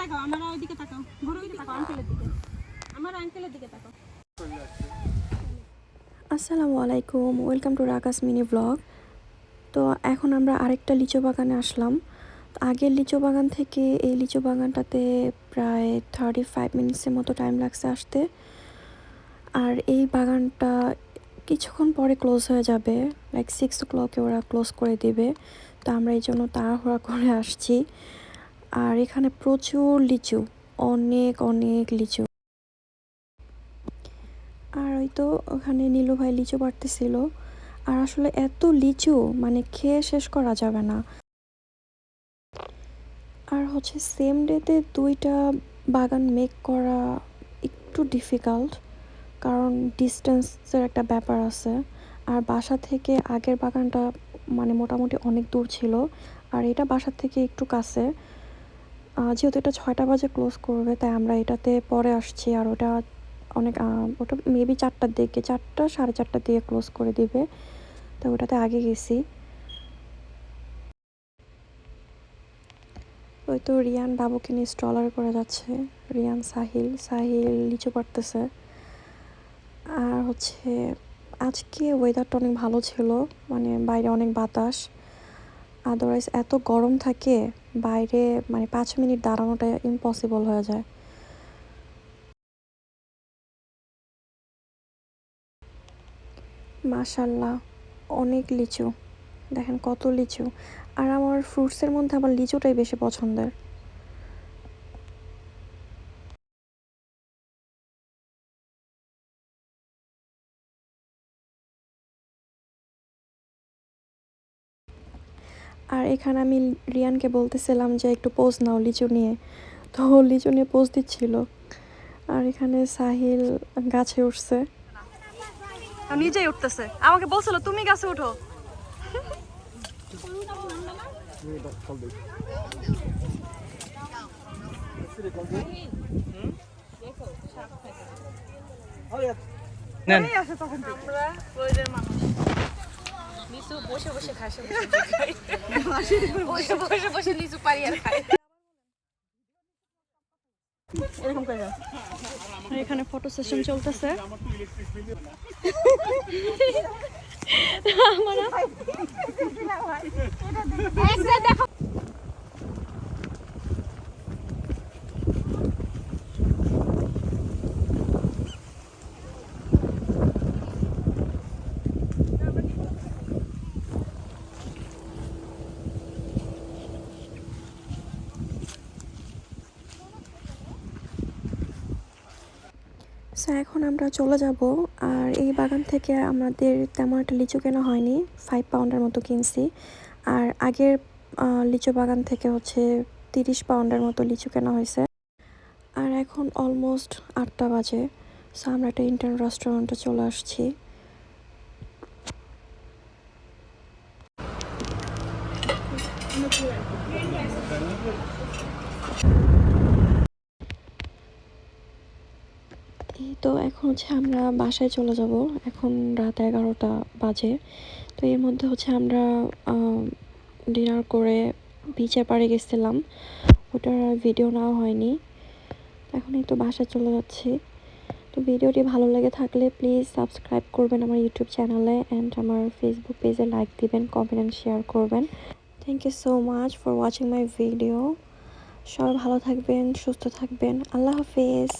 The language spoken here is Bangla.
তাকাও, আমার তাকাও। ঘুরে তাকাও, আঙ্কেলের দিকে। আমার আঙ্কেলের দিকে তাকাও। আসসালামু আলাইকুম, welcome to Rakas mini blog. তো এখন আমরা আরেকটা লিচু বাগানে আসলাম। তো আগের লিচু বাগান থেকে এই লিচু বাগানটাতে প্রায় থার্টি ফাইভ মিনিটসের মতো টাইম লাগছে আসতে। আর এই বাগানটা কিছুক্ষণ পরে ক্লোজ হয়ে যাবে লাইক সিক্স ও ক্লকে ওরা ক্লোজ করে দিবে। তো আমরা এই জন্য তাড়াহুড়া করে আসছি। আর এখানে প্রচুর লিচু, অনেক অনেক লিচু। আর ওই তো ওখানে নীলু ভাই লিচু পাড়তেছিল আর আসলে এত লিচু মানে খেয়ে শেষ করা যাবে না। আর হচ্ছে সেম ডেতে দুইটা বাগান মেক করা একটু ডিফিকাল্ট কারণ ডিস্টেন্সের একটা ব্যাপার আছে। আর বাসা থেকে আগের বাগানটা মানে মোটামুটি অনেক দূর ছিল। আর এটা বাসার থেকে একটু কাছে। যেহেতু এটা ছয়টা বাজে ক্লোজ করবে, তাই আমরা এটাতে পরে আসছি আর ওটা অনেক ওটা মেবি চারটার দিকে, চারটা, সাড়ে চারটার দিকে ক্লোজ করে দিবে। তো ওটাতে আগে গেছি। ওই তো রিয়ান বাবুকে নিয়ে স্ট্রলার করে যাচ্ছে, রিয়ান, সাহিল সাহিল লিচু পাড়তেছে। আর হচ্ছে, আজকে ওয়েদারটা অনেক ভালো ছিল মানে বাইরে অনেক বাতাস। আদারওয়াইজ এত গরম থাকে, বাইরে মানে পাঁচ মিনিট দাঁড়ানোটা ইম্পসিবল হয়ে যায়। মাশাল্লাহ অনেক লিচু। দেখেন কত লিচু। আর আমার ফ্রুটসের মধ্যে আমার লিচুটাই বেশি পছন্দের। আর এখানে আমি রিয়ানকে বলতেছিলাম যে একটু পোজ নাও লিচু নিয়ে। তো লিচু নিয়ে পোজ দিচ্ছিল। আর এখানে সাহিল গাছে উঠছে। নিজেই উঠতেছে। আমাকে বলছিল তুমি গাছে উঠো। নেন। আছে তখন আমরা মানুষ। লিচু বসে বসে খাসে বসে বসে বসে লিচু পারি আর খায়। এরকম করে এখানে ফটো সেশন চলতেছে। সো এখন আমরা চলে যাব। আর এই বাগান থেকে আমাদের তেমন একটা লিচু কেনা হয়নি ফাইভ পাউন্ডের মতো কিনছি। আর আগের লিচু বাগান থেকে হচ্ছে তিরিশ পাউন্ডের মতো লিচু কেনা হয়েছে। আর এখন অলমোস্ট আটটা বাজে সো আমরা একটা ইন্টার্ন রেস্টুরেন্টে চলে আসছি। এই তো এখন হচ্ছে আমরা বাসায় চলে যাব। এখন রাত এগারোটা বাজে। তো এর মধ্যে হচ্ছে আমরা ডিনার করে বিচের পাড়ে গেছিলাম। ওটার ভিডিও নেওয়া হয়নি। এখন এই তো বাসায় চলে যাচ্ছি। তো ভিডিওটি ভালো লেগে থাকলে প্লিজ সাবস্ক্রাইব করবেন আমার ইউটিউব চ্যানেলে অ্যান্ড আমার ফেসবুক পেজে লাইক দিবেন কমেন্ট অ্যান্ড শেয়ার করবেন। Thank you so much for watching my video সবাই ভালো থাকবেন, সুস্থ থাকবেন। আল্লাহ হাফিজ।